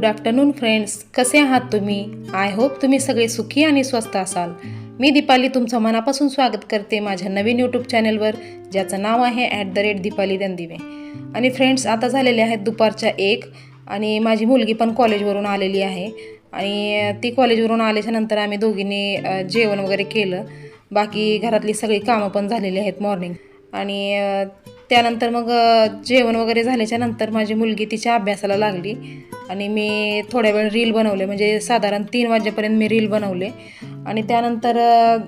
Good afternoon friends कसे आहात तुम्ही? आय होप तुम्ही सगळे सुखी आणि स्वस्त असाल. मी दीपाली तुमचं मनापासून स्वागत करते माझ्या नवीन यूट्यूब चॅनलवर ज्याचं नाव आहे at the rate Deepali Dandive. आणि फ्रेंड्स आता झालेले आहेत दुपारच्या एक आणि माझी मुलगी पण कॉलेजवरून आलेली आहे. आणि ती कॉलेजवरून आल्याच्यानंतर आम्ही दोघींनी जेवण वगैरे केलं. बाकी घरातली सगळी कामं पण झालेली आहेत मॉर्निंग आणि त्यानंतर मग जेवण वगैरे झाल्याच्यानंतर माझी मुलगी तिच्या अभ्यासाला लागली. आणि मी थोड्या वेळ रील बनवले. म्हणजे साधारण तीन वाजेपर्यंत मी रील बनवले. आणि त्यानंतर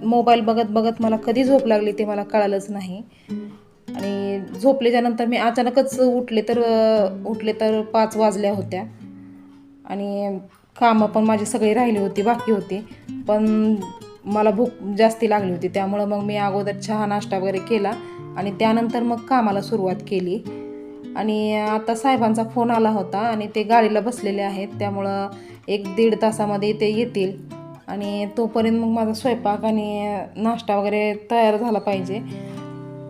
मोबाईल बघत बघत मला कधी झोप लागली ते मला कळालंच नाही. आणि झोपल्याच्यानंतर मी अचानकच उठले तर उठले तर पाच वाजल्या होत्या. आणि कामं पण माझी सगळी राहिली होती बाकी होती. पण मला भूक जास्ती लागली होती. त्यामुळं मग मी अगोदर चहा नाश्ता वगैरे केला. आणि त्यानंतर मग कामाला सुरुवात केली. आणि आता साहेबांचा फोन आला होता आणि ते गाडीला बसलेले आहेत. त्यामुळं एक दीड तासामध्ये ते येतील. आणि तोपर्यंत मग माझा स्वयंपाक आणि नाश्ता वगैरे तयार झाला पाहिजे.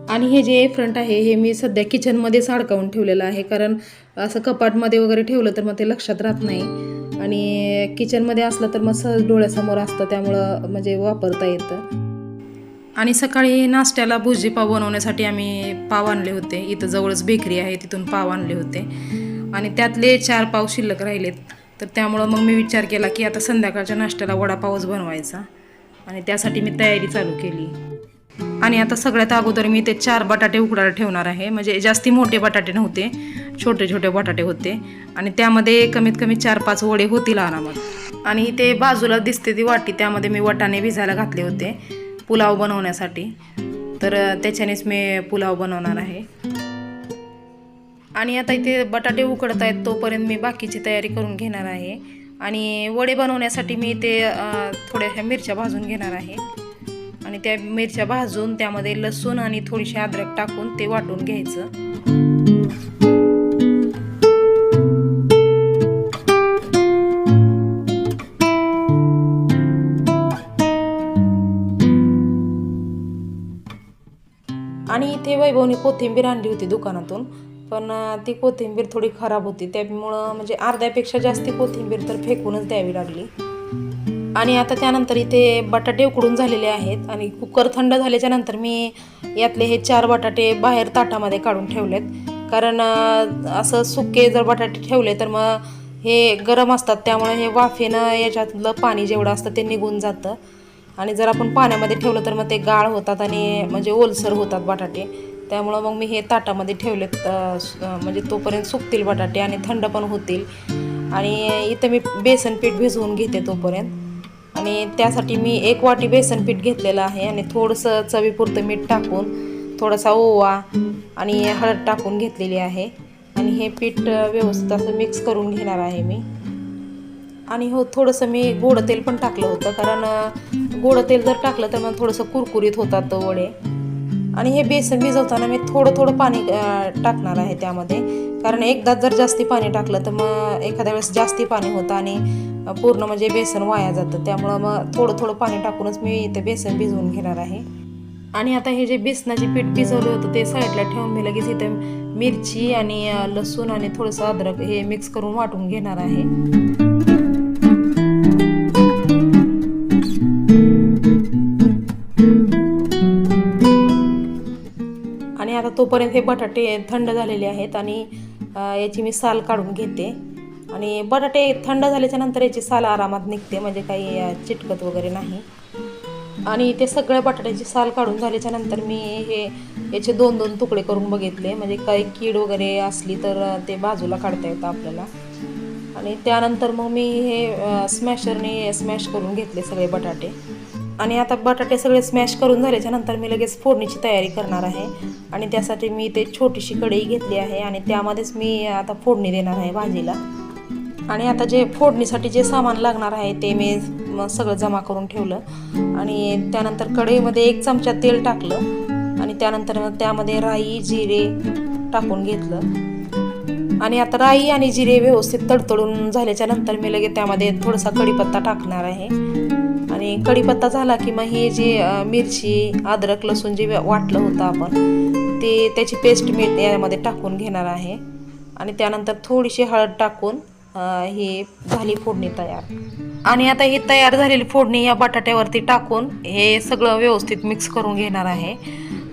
आणि हे जे फ्रंट आहे हे मी सध्या किचनमध्येच अडकावून ठेवलेलं आहे. कारण असं कपाटमध्ये वगैरे ठेवलं तर मग ते लक्षात राहत नाही. आणि किचनमध्ये असलं तर मग सहज डोळ्यासमोर असतं. त्यामुळं म्हणजे वापरता येतं. आणि सकाळी नाश्त्याला भुर्जी पाव बनवण्यासाठी आम्ही पाव आणले होते. इथं जवळच बेकरी आहे तिथून पाव आणले होते. आणि त्यातले चार पाव शिल्लक राहिलेत. तर त्यामुळं मग मी विचार केला की आता संध्याकाळच्या नाश्त्याला वडापावच बनवायचा. आणि त्यासाठी मी तयारी चालू केली. आणि आता सगळ्यात अगोदर मी ते चार बटाटे उकडायला ठेवणार आहे. म्हणजे जास्ती मोठे बटाटे नव्हते छोटे छोटे बटाटे होते. आणि त्यामध्ये कमीत कमी चार पाच वडे होतील आरामात. आणि ते बाजूला दिसते ती वाटी त्यामध्ये मी वटाणे भिजायला घातले होते. पुलाव बनवण्यासाठी. तर त्याच्यानेच मी पुलाव बनवणार आहे. आणि आता इथे बटाटे उकडत आहेत तोपर्यंत मी बाकीची तयारी करून घेणार आहे. आणि वडे बनवण्यासाठी मी ते थोड्याशा मिरच्या भाजून घेणार आहे. आणि त्या मिरच्या भाजून त्यामध्ये लसूण आणि थोडीशी अद्रक टाकून ते वाटून घ्यायचं. आणि इथे वैभवनी कोथिंबीर आणली होती दुकानातून पण ती कोथिंबीर थोडी खराब होती. त्यामुळं म्हणजे अर्ध्यापेक्षा जास्ती कोथिंबीर तर फेकूनच द्यावी लागली. आणि आता त्यानंतर इथे बटाटे उकडून झालेले आहेत आणि कुकर थंड झाल्याच्यानंतर मी यातले हे चार बटाटे बाहेर ताटामध्ये काढून ठेवलेत. कारण असं सुके जर बटाटे ठेवले तर मग हे गरम असतात. त्यामुळे हे वाफेनं याच्यातलं पाणी जेवढं असतं ते निघून जातं. आणि जर आपण पाण्यामध्ये ठेवलं तर मग ते गाळ होतात आणि म्हणजे ओलसर होतात बटाटे. त्यामुळं मग मी हे ताटामध्ये ठेवलेत म्हणजे तोपर्यंत सुकतील बटाटे आणि थंड पण होतील. आणि इथं मी बेसन पीठ भिजवून घेते तोपर्यंत. आणि त्यासाठी मी एक वाटी बेसन पीठ घेतलेलं आहे आणि थोडंसं चवीपुरतं मीठ टाकून थोडासा ओवा आणि हळद टाकून घेतलेली आहे. आणि हे पीठ व्यवस्थित असं मिक्स करून घेणार आहे मी. आणि हो थोडंसं मी गोड तेल पण टाकलं होतं कारण गोड तेल जर टाकलं तर मग थोडंसं कुरकुरीत होतात वडे. आणि हे बेसन भिजवताना मी थोडं थोडं पाणी टाकणार आहे त्यामध्ये. कारण एकदाच जर जास्ती पाणी टाकलं तर मग एखाद्या वेळेस जास्ती पाणी होतं आणि पूर्ण म्हणजे बेसन वाया जातं. त्यामुळं मग थोडं थोडं पाणी टाकूनच मी इथे बेसन भिजवून घेणार आहे. आणि आता हे जे बेसनाचे पीठ भिजवलं होतं ते साईडला ठेवून मी लगेच इथे मिरची आणि लसूण आणि थोडंसं अद्रक हे मिक्स करून वाटून घेणार आहे. तोपर्यंत हे बटाटे थंड झालेले आहेत आणि याची मी साल काढून घेते. आणि बटाटे थंड झाल्याच्यानंतर याची साल आरामात निघते म्हणजे काही चिटकत वगैरे नाही. आणि ते सगळ्या बटाट्याची साल काढून झाल्याच्यानंतर मी हे याचे दोन दोन तुकडे करून बघितले. म्हणजे काही कीड वगैरे असली तर ते बाजूला काढता येतं आपल्याला. आणि त्यानंतर मग मी हे स्मॅशरने स्मॅश करून घेतले सगळे बटाटे. आणि आता बटाटे सगळे स्मॅश करून झाल्याच्यानंतर मी लगेच फोडणीची तयारी करणार आहे. आणि त्यासाठी मी ते छोटीशी कढई घेतली आहे आणि त्यामध्येच मी आता फोडणी देणार आहे भाजीला. आणि आता जे फोडणीसाठी जे सामान लागणार आहे ते मी सगळं जमा करून ठेवलं. आणि त्यानंतर कढईमध्ये एक चमचा तेल टाकलं. आणि त्यानंतर त्यामध्ये राई जिरे टाकून घेतलं. आणि आता राई आणि जिरे व्यवस्थित तडतडून झाल्याच्यानंतर मी लगेच त्यामध्ये थोडासा कढीपत्ता टाकणार आहे. आणि कढीपत्ता झाला की मग हे जे मिरची अद्रक लसूण जे वाटलं होतं आपण ते त्याची पेस्ट मी यामध्ये टाकून घेणार आहे. आणि त्यानंतर थोडीशी हळद टाकून हे ही झाली फोडणी तयार. आणि आता ही तयार झालेली फोडणी या बटाट्यावरती टाकून हे सगळं व्यवस्थित मिक्स करून घेणार आहे.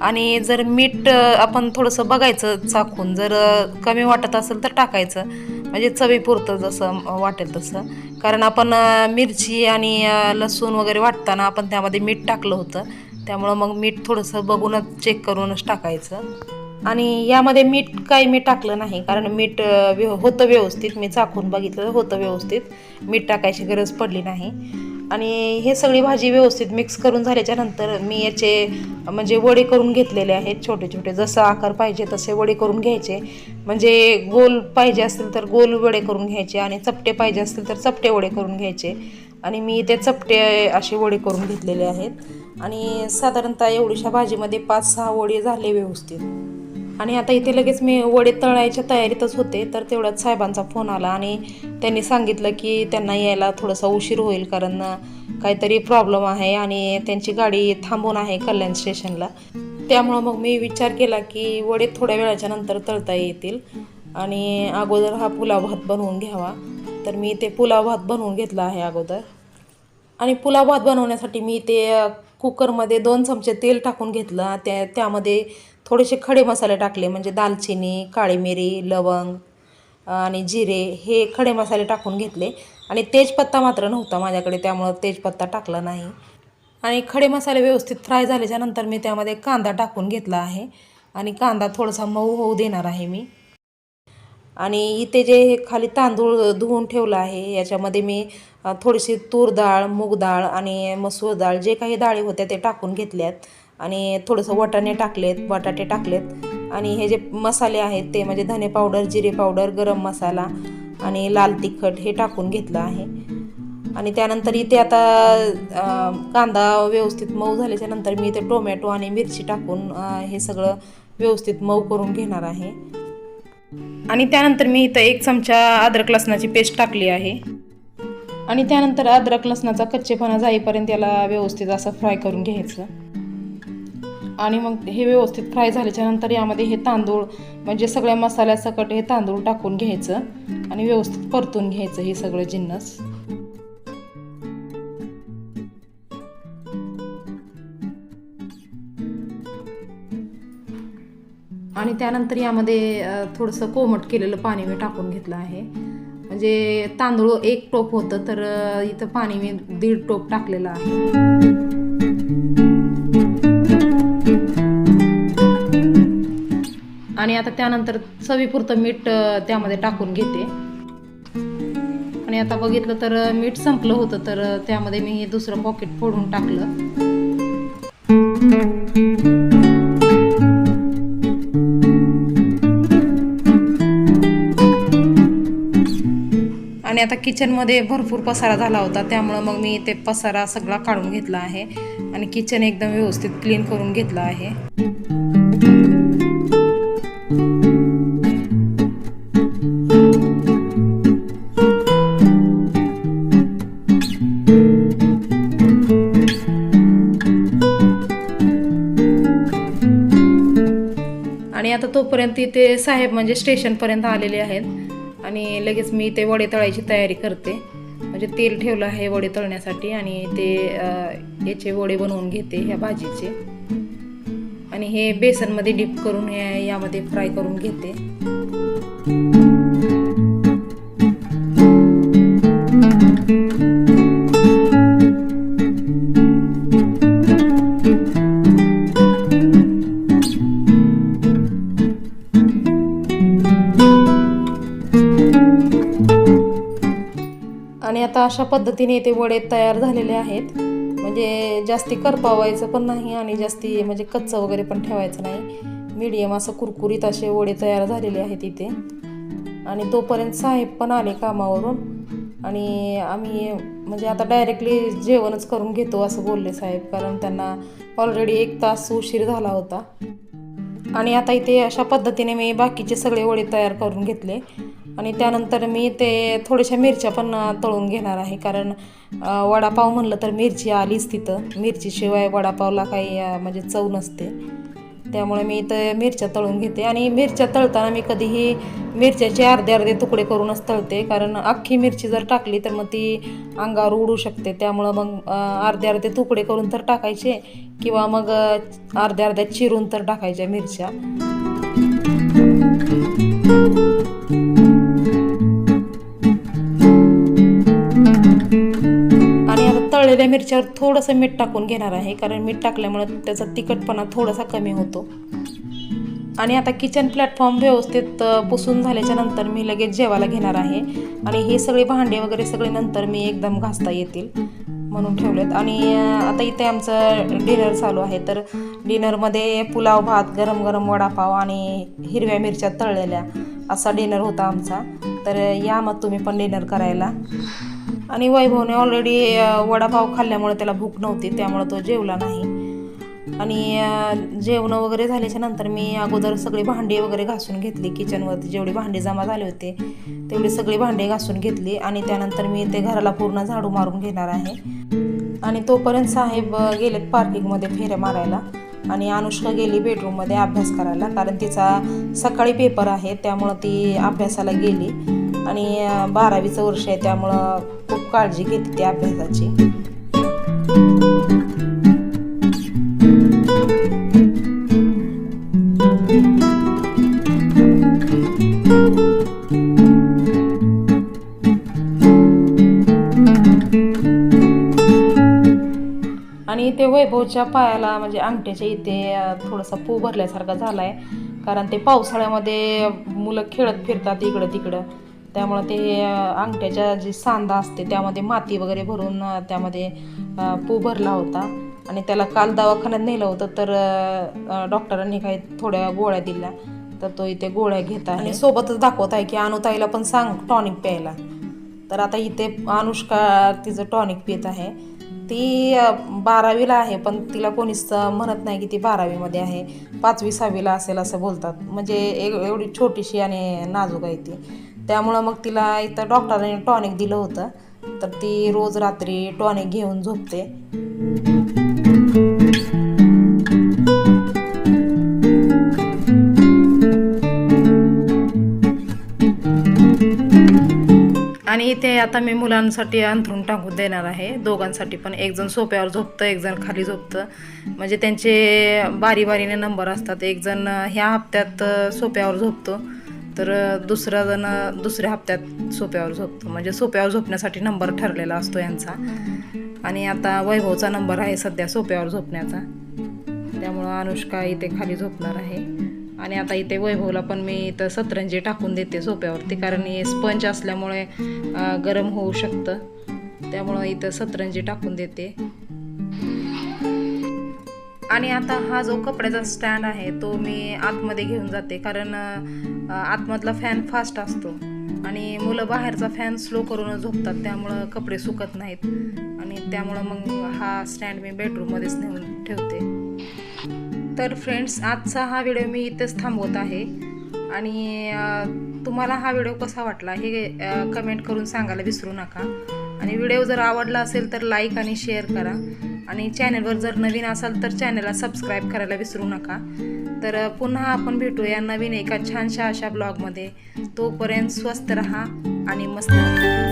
आणि जर मीठ आपण थोडंसं बघायचं चाखून जर कमी वाटत असेल तर टाकायचं. म्हणजे चवीपुरतं जसं वाटेल तसं. कारण आपण मिरची आणि लसूण वगैरे वाटताना आपण त्यामध्ये मीठ टाकलं होतं. त्यामुळं मग मीठ थोडंसं बघूनच चेक करूनच टाकायचं. आणि यामध्ये मीठ काही मी टाकलं नाही कारण मीठ व्यव होतं व्यवस्थित. मी चाखून बघितलं होतं व्यवस्थित. मीठ टाकायची गरज पडली नाही. आणि हे सगळी भाजी व्यवस्थित मिक्स करून झाल्याच्यानंतर मी याचे म्हणजे वडे करून घेतलेले आहेत छोटे छोटे. जसं आकार पाहिजे तसे वडे करून घ्यायचे. म्हणजे गोल पाहिजे असतील तर गोल वडे करून घ्यायचे आणि चपटे पाहिजे असतील तर चपटे वडे करून घ्यायचे. आणि मी ते चपटे असे वडे करून घेतलेले आहेत. आणि साधारणतः एवढीशा भाजीमध्ये पाच सहा वडे झाले व्यवस्थित. आणि आता इथे लगेच मी वडे तळायच्या तयारीतच होते तर तेवढ्यात साहेबांचा फोन आला आणि त्यांनी सांगितलं की त्यांना यायला थोडासा उशीर होईल कारण काहीतरी प्रॉब्लेम आहे आणि त्यांची गाडी थांबून आहे कल्याण स्टेशनला. त्यामुळं मग मी विचार केला की वडे थोड्या वेळाच्या नंतर तळता येतील आणि अगोदर हा पुलाव भात बनवून घ्यावा. तर मी ते पुलाव भात बनवून घेतला आहे अगोदर. आणि पुलाव भात बनवण्यासाठी मी ते कुकरमध्ये दोन चमचे तेल टाकून घेतलं. त्या त्यामध्ये थोडेसे खडे मसाले टाकले म्हणजे दालचिनी काळी मिरी लवंग आणि जिरे हे खडे मसाले टाकून घेतले. आणि तेजपत्ता मात्र नव्हता माझ्याकडे त्यामुळं तेजपत्ता टाकला नाही. आणि खडे मसाले व्यवस्थित फ्राय झाल्याच्यानंतर मी त्यामध्ये कांदा टाकून घेतला आहे. आणि कांदा थोडासा मऊ होऊ देणार आहे मी. आणि इथे जे हे खाली तांदूळ धुवून ठेवलं आहे याच्यामध्ये मी थोडीशी तूर डाळ मूग डाळ आणि मसूर डाळ जे काही डाळी होत्या ते टाकून घेतल्यात. आणि थोडंसं वाटाणे टाकलेत बटाटे टाकलेत. आणि हे जे मसाले आहेत ते म्हणजे धने पावडर जिरे पावडर गरम मसाला आणि लाल तिखट हे टाकून घेतलं आहे. आणि त्यानंतर इथे आता कांदा व्यवस्थित मऊ झाल्याच्यानंतर मी इथे टोमॅटो आणि मिरची टाकून हे सगळं व्यवस्थित मऊ करून घेणार आहे. आणि त्यानंतर मी इथं एक चमचा अद्रक लसणाची पेस्ट टाकली आहे. आणि त्यानंतर अद्रक लसणाचा कच्चेपणा जाईपर्यंत याला व्यवस्थित असं फ्राय करून घ्यायचं. आणि मग हे व्यवस्थित फ्राय झाल्याच्यानंतर यामध्ये हे तांदूळ म्हणजे सगळ्या मसाल्यासकट हे तांदूळ टाकून घ्यायचं आणि व्यवस्थित परतून घ्यायचं हे सगळं जिन्नस. आणि त्यानंतर यामध्ये थोडंसं कोमट केलेलं पाणी मी टाकून घेतलं आहे. म्हणजे तांदूळ एक टोप होतं तर इथं पाणी मी दीड टोप टाकलेलं आहे. आणि आता त्यानंतर चवीपुरतं मीठ त्यामध्ये टाकून घेते. आणि आता बघितलं तर मीठ संपलं होतं तर त्यामध्ये मी हे दुसरं पॉकेट फोडून टाकलं. आणि आता किचनमध्ये भरपूर पसारा झाला होता त्यामुळं मग मी ते पसारा सगळा काढून घेतला आहे. आणि किचन एकदम व्यवस्थित क्लीन करून घेतलं आहे. आणि आता तोपर्यंत इथे साहेब म्हणजे स्टेशनपर्यंत आलेले आहेत. आणि लगेच मी ते वडे तळायची तयारी करते. म्हणजे तेल ठेवलं आहे वडे तळण्यासाठी आणि ते याचे वडे बनवून घेते ह्या भाजीचे. आणि हे बेसनमध्ये डीप करून हे यामध्ये फ्राय करून घेते. अशा पद्धतीने ते वडे तयार झालेले आहेत. म्हणजे जास्ती करपावायचं पण नाही आणि जास्ती म्हणजे कच्चं वगैरे पण ठेवायचं नाही. मीडियम असं कुरकुरीत असे वडे तयार झालेले आहेत इथे. आणि तोपर्यंत साहेब पण आले कामावरून. आणि आम्ही म्हणजे आता डायरेक्टली जेवणच करून घेतो असं बोलले साहेब. कारण त्यांना ऑलरेडी एक तास उशीर झाला होता. आणि आता इथे अशा पद्धतीने मी बाकीचे सगळे वडे तयार करून घेतले. आणि त्यानंतर मी ते थोड्याशा मिरच्या पण तळून घेणार आहे. कारण वडापाव म्हणलं तर मिरची आलीच तिथं. मिरचीशिवाय वडापावला काही म्हणजे चव नसते. त्यामुळे मी इथं मिरच्या तळून घेते. आणि मिरच्या तळताना मी कधीही मिरच्याचे अर्धे अर्धे तुकडे करूनच तळते. कारण अख्खी मिरची जर टाकली तर मग ती अंगावर उडू शकते. त्यामुळं मग अर्धे अर्धे तुकडे करून तर टाकायचे किंवा मग अर्ध्या अर्ध्या चिरून तर टाकायच्या मिरच्या. तळलेल्या मिरच्यावर थोडंसं मीठ टाकून घेणार आहे कारण मीठ टाकल्यामुळे त्याचा तिखटपणा थोडासा कमी होतो. आणि आता किचन प्लॅटफॉर्म व्यवस्थित पुसून झाल्याच्यानंतर मी लगेच जेवायला घेणार आहे. आणि हे सगळे भांडे वगैरे सगळे नंतर मी एकदम घासता येतील म्हणून ठेवलेत. आणि आता इथे आमचं डिनर चालू आहे तर डिनरमध्ये पुलाव भात गरम गरम वडापाव आणि हिरव्या मिरच्या तळलेल्या असा डिनर होता आमचा. तर या मग तुम्ही पण डिनर करायला. आणि वैभवने ऑलरेडी वडापाव खाल्ल्यामुळे त्याला भूक नव्हती त्यामुळे तो जेवला नाही. आणि जेवणं वगैरे झाल्याच्यानंतर मी अगोदर सगळी भांडी वगैरे घासून घेतली. किचनवरती जेवढी भांडी जमा झाले होते तेवढी सगळी भांडी घासून घेतली आणि त्यानंतर मी ते घराला पूर्ण झाडू मारून घेणार आहे. आणि तोपर्यंत साहेब गेलेत पार्किंगमध्ये फेऱ्या मारायला आणि अनुष्का गेली बेडरूममध्ये अभ्यास करायला. कारण तिचा सकाळी पेपर आहे त्यामुळं ती अभ्यासाला गेली. आणि बारावीचं वर्ष आहे त्यामुळं खूप काळजी घेते ती अभ्यासाची. आणि ते वैभवच्या पायाला म्हणजे अंगठ्याच्या इथे थोडासा पू भरल्यासारखा झाला आहे कारण ते पावसाळ्यामध्ये मुलं खेळत फिरतात इकडं तिकडं त्यामुळं ते अंगठ्याच्या जी सांदा असते त्यामध्ये माती वगैरे भरून त्यामध्ये पू भरला होता. आणि त्याला काल दवाखान्यात नेलं होतं तर डॉक्टरांनी काही थोड्या गोळ्या दिल्या. तर तो इथे गोळ्या घेत आहे. आणि सोबतच दाखवत आहे की अनुताईला पण सांग टॉनिक प्यायला. तर आता इथे अनुष्का तिचं टॉनिक पित आहे. ती बारावीला आहे पण तिला कोणीच म्हणत नाही की ती बारावीमध्ये आहे. पाचवी सहावीला असेल असं बोलतात. म्हणजे एवढी छोटीशी आणि नाजूक आहे ती. त्यामुळं मग तिला इथं डॉक्टरांनी टॉनिक दिलं होतं. तर ती रोज रात्री टॉनिक घेऊन झोपते. आणि इथे आता मी मुलांसाठी अंथरून टाकून देणार आहे. दोघांसाठी पण एकजण सोप्यावर झोपतं एकजण खाली झोपतं. म्हणजे त्यांचे बारी बारीने नंबर असतात. एकजण ह्या हप्त्यात सोप्यावर झोपतो. तर दुसरा जण दुसऱ्या हप्त्यात सोप्यावर झोपतो. म्हणजे सोप्यावर झोपण्यासाठी नंबर ठरलेला असतो यांचा. आणि आता वैभवचा नंबर आहे सध्या सोप्यावर झोपण्याचा. त्यामुळं अनुष्का इथे खाली झोपणार आहे. आणि आता इथे वैभवला पण मी इथं सतरंजी टाकून देते सोप्यावरती कारण हे स्पंज असल्यामुळे गरम होऊ शकतं. त्यामुळं इथं सतरंजी टाकून देते. आणि आता हा जो कपड्याचा स्टँड आहे तो मी आतमध्ये घेऊन जाते. कारण आतमधला फॅन फास्ट असतो. आणि मुलं बाहेरचा फॅन स्लो करूनच झोपतात. त्यामुळं कपडे सुकत नाहीत. आणि त्यामुळं मग हा स्टँड मी बेडरूममध्येच नेऊन ठेवते. तर फ्रेंड्स आजचा हा व्हिडिओ मी इथेच थांबवत आहे. आणि तुम्हाला हा व्हिडिओ कसा वाटला हे कमेंट करून सांगायला विसरू नका. आणि व्हिडिओ जर आवडला असेल तर लाईक आणि शेअर करा. आणि चॅनलवर जर नवीन असाल तर चॅनलला सबस्क्राईब करायला विसरू नका. तर पुन्हा आपण भेटूया नवीन एका छानशा अशा ब्लॉगमध्ये तोपर्यंत स्वस्त रहा आणि मस्त राहा.